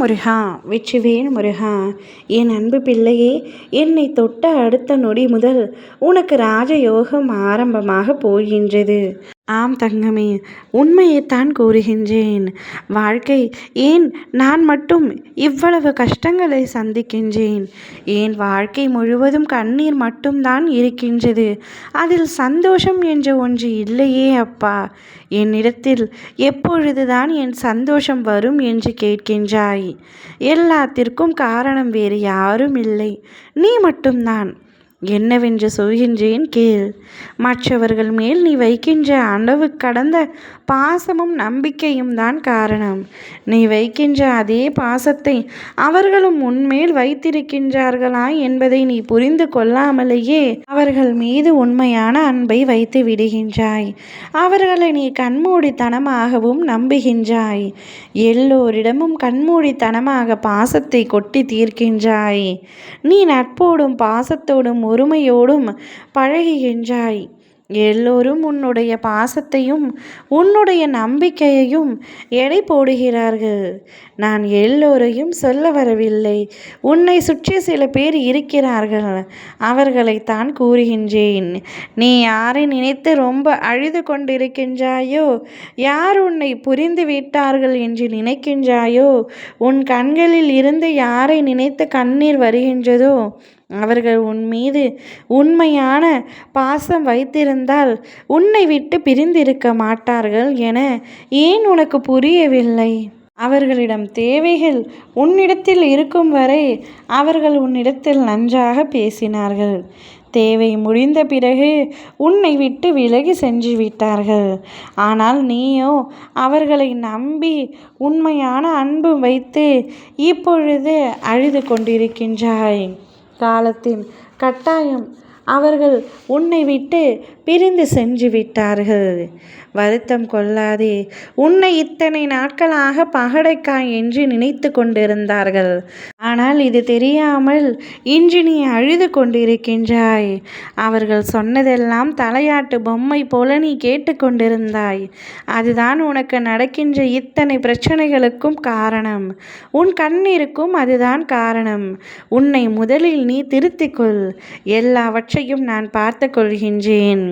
முருகா. வெற்றிவேல் முருகா. என் அன்பு பிள்ளையே என்னை தொட்ட அடுத்த நொடி முதல் உனக்கு ராஜயோகம் ஆரம்பமாக போகின்றது. ஆம் தங்கமே உண்மையைத்தான் கூறுகின்றேன். வாழ்க்கை ஏன் நான் மட்டும் இவ்வளவு கஷ்டங்களை சந்திக்கின்றேன்? என் வாழ்க்கை முழுவதும் கண்ணீர் மட்டும்தான் இருக்கின்றது? அதில் சந்தோஷம் என்ற ஒன்று இல்லையே அப்பா. என்னிடத்தில் எப்பொழுதுதான் என் சந்தோஷம் வரும் என்று கேட்கின்றாய்? எல்லாத்திற்கும் காரணம் வேறு யாரும் இல்லை. நீ மட்டும்தான். என்னவென்று சொல்கின்றேன் கேள். மற்றவர்கள் மேல் நீ வைக்கின்ற அளவு கடந்த பாசமும் நம்பிக்கையும் தான் காரணம். நீ வைக்கின்ற அதே பாசத்தை அவர்களும் உன்மேல் வைத்திருக்கின்றார்களா என்பதை நீ புரிந்து கொள்ளாமலேயே அவர்கள் மீது உண்மையான அன்பை வைத்து விடுகின்றாய். அவர்களை நீ கண்மூடித்தனமாகவும் நம்புகின்றாய். எல்லோரிடமும் கண்மூடித்தனமாக பாசத்தை கொட்டி தீர்க்கின்றாய். நீ நட்போடும் பாசத்தோடும் ஒருமையோடும் பழகுகின்றாய். எல்லோரும் உன்னுடைய பாசத்தையும் உன்னுடைய நம்பிக்கையையும் எடை போடுகிறார்கள். நான் எல்லோரையும் சொல்ல வரவில்லை. உன்னை சுற்றி சில பேர் இருக்கிறார்கள். அவர்களைத்தான் கூறுகின்றேன். நீ யாரை நினைத்து ரொம்ப அழுது கொண்டிருக்கின்றாயோ யார் உன்னை புரிந்து விட்டார்கள் என்று நினைக்கின்றாயோ உன் கண்களில் இருந்து யாரை நினைத்து கண்ணீர் வருகின்றதோ அவர்கள் உன் மீது உண்மையான பாசம் வைத்திருந்தால் உன்னை விட்டு பிரிந்திருக்க மாட்டார்கள் என ஏன் உனக்கு புரியவில்லை? அவர்களிடம் தேவைகள் உன்னிடத்தில் இருக்கும் வரை அவர்கள் உன்னிடத்தில் நன்றாக பேசினார்கள். தேவை முடிந்த பிறகு உன்னை விட்டு விலகி சென்று விட்டார்கள். ஆனால் நீயோ அவர்களை நம்பி உண்மையான அன்பு வைத்து இப்பொழுது அழுது கொண்டிருக்கின்றாய். காலத்தின் கட்டாயம் அவர்கள் உன்னை விட்டு பிரிந்து சென்று விட்டார்கள். வருத்தம் கொள்ளாதே உன்னை இத்தனை நாட்களாக பகடைக்காய் என்று நினைத்து கொண்டிருந்தார்கள். ஆனால் இது தெரியாமல் இன்று நீ அழுது கொண்டிருக்கின்றாய். அவர்கள் சொன்னதெல்லாம் தலையாட்டு பொம்மை போல நீ கேட்டுக்கொண்டிருந்தாய் அதுதான் உனக்கு நடக்கின்ற இத்தனை பிரச்சனைகளுக்கும் காரணம். உன் கண்ணீருக்கும் அதுதான் காரணம். உன்னை முதலில் நீ திருத்திக்கொள் எல்லாவற்றையும் நான் பார்த்து கொள்கின்றேன்.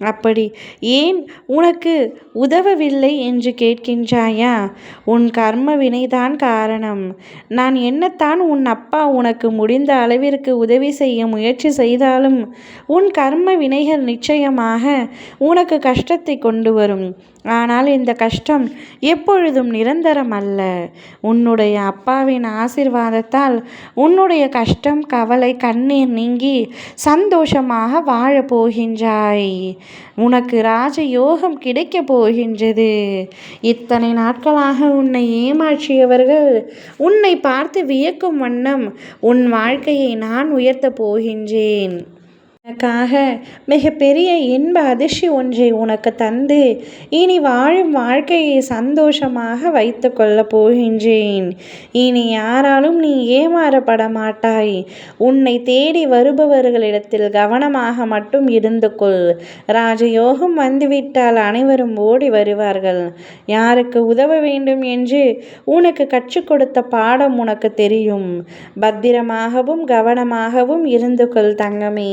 அப்படி ஏன் உனக்கு உதவவில்லை என்று கேட்கின்றாயா? உன் கர்ம வினைதான் காரணம். நான் என்னத்தான் உன் அப்பா உனக்கு முடிந்த அளவிற்கு உதவி செய்ய முயற்சி செய்தாலும் உன் கர்ம வினைகள் நிச்சயமாக உனக்கு கஷ்டத்தை கொண்டு வரும். ஆனால் இந்த கஷ்டம் எப்பொழுதும் நிரந்தரம் அல்ல. உன்னுடைய அப்பாவின் ஆசிர்வாதத்தால் உன்னுடைய கஷ்டம் கவலை கண்ணீர் நீங்கி சந்தோஷமாக வாழப் போகின்றாய். உனக்கு ராஜயோகம் கிடைக்கப் போகின்றது. இத்தனை நாட்களாக உன்னை ஏமாற்றியவர்கள் உன்னை பார்த்து வியக்கும் வண்ணம் உன் வாழ்க்கையை நான் உயர்த்தப் போகின்றேன். எனக்காக மிகப்பெரிய இன்ப அதிர்ச்சி ஒன்றை உனக்கு தந்து இனி வாழும் வாழ்க்கையை சந்தோஷமாக வைத்து கொள்ளப் போகின்றேன். இனி யாராலும் நீ ஏமாறப்பட மாட்டாய். உன்னை தேடி வருபவர்களிடத்தில் கவனமாக மட்டும் இருந்து கொள். ராஜயோகம் வந்துவிட்டால் அனைவரும் ஓடி வருவார்கள். யாருக்கு உதவ வேண்டும் என்று உனக்கு கற்றுக் கொடுத்த பாடம் உனக்கு தெரியும். பத்திரமாகவும் கவனமாகவும் இருந்து கொள் தங்கமே.